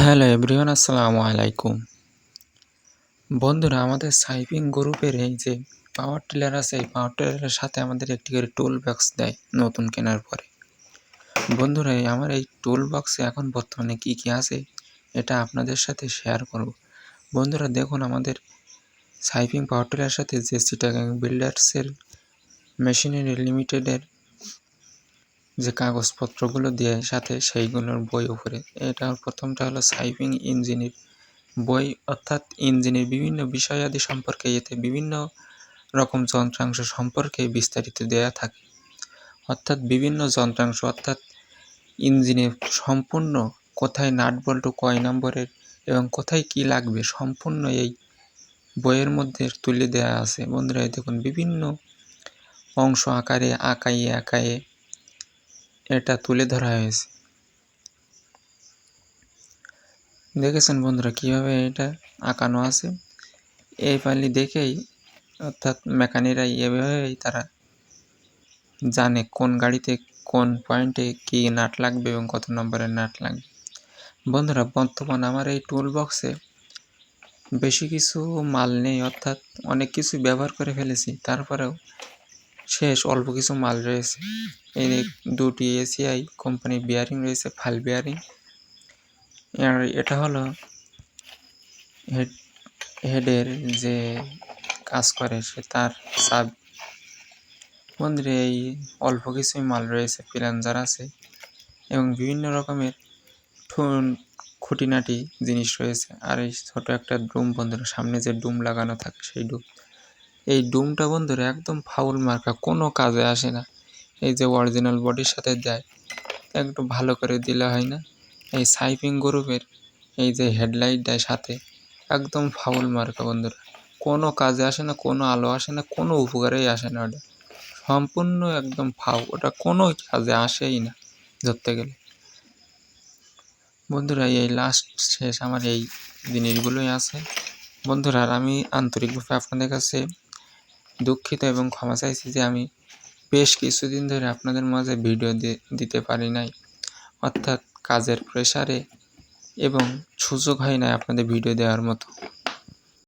Hello everyone, আসসালামু আলাইকুম। বন্ধুরা, আমাদের সাইপিং গ্রুপের এই যে পাওয়ার টিলার আছে, এই পাওয়ার টিলারের সাথে আমাদের একটি করে টুল বক্স দেয় নতুন কেনার পরে। বন্ধুরা আমার এই টুল বক্সে এখন বর্তমানে কি কি আছে, এটা আপনাদের সাথে শেয়ার করব। বন্ধুরা, দেখুন আমাদের সাইপিং পাওয়ার টিলার সাথে যে সিটাগাং বিল্ডার্সের মেশিনারি লিমিটেডের যে কাগজপত্রগুলো দেয় সাথে সেইগুলোর বই উপরে। এটা প্রথমটা হলো সাইপিং ইঞ্জিনের বই। অর্থাৎ ইঞ্জিনের বিভিন্ন বিষয়াদি সম্পর্কে এতে বিভিন্ন রকম যন্ত্রাংশ সম্পর্কে বিস্তারিত দেয়া থাকে। অর্থাৎ বিভিন্ন যন্ত্রাংশ, অর্থাৎ ইঞ্জিনে সম্পূর্ণ কোথায় নাট বল্টু কয় নম্বরের এবং কোথায় কি লাগবে সম্পূর্ণ এই বইয়ের মধ্যে তুলে দেওয়া আছে। বন্ধুরা দেখুন, বিভিন্ন অংশ আকারে, আঁকাইয়ে আঁকায়ে এটা তুলে ধরা হয়েছে। দেখেছেন বন্ধুরা কীভাবে এটা আঁকানো আছে? এই ফাইলটি দেখেই, অর্থাৎ মেকানিকরা এভাবেই তারা জানে কোন গাড়িতে কোন পয়েন্টে কি নাট লাগবে এবং কত নম্বরের নাট লাগবে। বন্ধুরা, বর্তমান আমার এই টুল বক্সে বেশি কিছু মাল নেই, অর্থাৎ অনেক কিছু ব্যবহার করে ফেলেছি। তারপরেও শেষ, অল্প কিছু মাল রয়েছে। এই দুটি এসিআই কোম্পানির বিয়ারিং রয়েছে ফাল বিয়ারিং আর এটা হলো হেড হেডের যে কাজ করে সে তার সাব মন্দিরে এই অল্প কিছুই মাল রয়েছে প্লাঞ্জার আছে। এবং বিভিন্ন রকমের খুঁটিনাটি জিনিস রয়েছে। আর এই ছোটো একটা ডুম বন্ধুরা, সামনে যে ডুম লাগানো থাকে, সেই ডুম। এই ডুমটা বন্ধুরা একদম ফাউল মার্কা কোনো কাজে আসে না। এই যে অরিজিনাল বডির সাথে দেয় একটু ভালো করে দিলে হয় না? এই সাইপিং গ্রুপের এই যে হেডলাইট দেয় সাথে, একদম ফাউল মার্কা বন্ধুরা। কোনো কাজে আসে না, কোনো আলো আসে না, কোনো উপকারেই আসে না ওটা। সম্পূর্ণ একদম ফাউ ওটা কোনো কাজে আসেই না, ধরতে গেলে। বন্ধুরা, এই লাস্ট শেষ আমার এই জিনিসগুলোই আছে। বন্ধুরা আমি আন্তরিকভাবে আপনাদের কাছে দুঃখিত এবং ক্ষমা চাইছি যে আমি বেশ কিছুদিন ধরে আপনাদের মাঝে ভিডিও দিতে পারি নাই। অর্থাৎ কাজের প্রেসারে এবং সুযোগ হয় নাই আপনাদের ভিডিও দেওয়ার মতো।